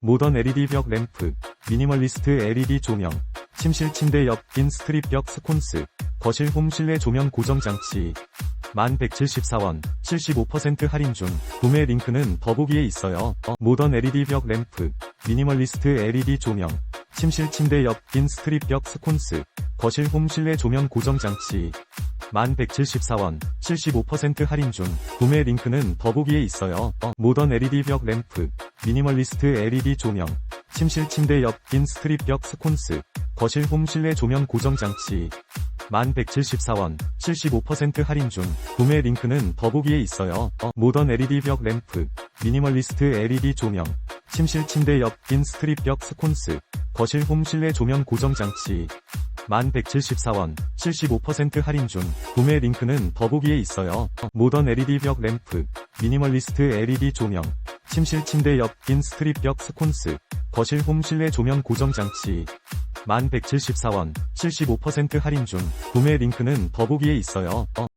모던 LED 벽 램프, 미니멀리스트 LED 조명, 침실 침대 옆긴 스트립 벽 스콘스, 거실 홈 실내 조명 고정 장치. 1174원, 75% 할인 중, 구매 링크는 더보기에 있어요. 어, 모던 LED 벽 램프, 미니멀리스트 LED 조명, 침실 침대 옆긴 스트립 벽 스콘스, 거실 홈 실내 조명 고정 장치. 1174원, 75% 할인 중, 구매 링크는 더보기에 있어요. 어, 모던 LED 벽 램프, 미니멀리스트 LED 조명, 침실 침대 옆긴 스트립 벽 스콘스, 거실 홈 실내 조명 고정 장치. 1174원, 75% 할인 중, 구매 링크는 더보기에 있어요. 어, 모던 LED 벽 램프, 미니멀리스트 LED 조명, 침실 침대 옆긴 스트립 벽 스콘스, 거실 홈 실내 조명 고정 장치. 1174원, 75% 할인 중, 구매 링크는 더보기에 있어요. 어, 모던 LED 벽 램프, 미니멀리스트 LED 조명, 침실 침대 옆긴 스트립 벽 스콘스, 거실 홈 실내 조명 고정 장치. 1174원, 75% 할인 중, 구매 링크는 더보기에 있어요. 어,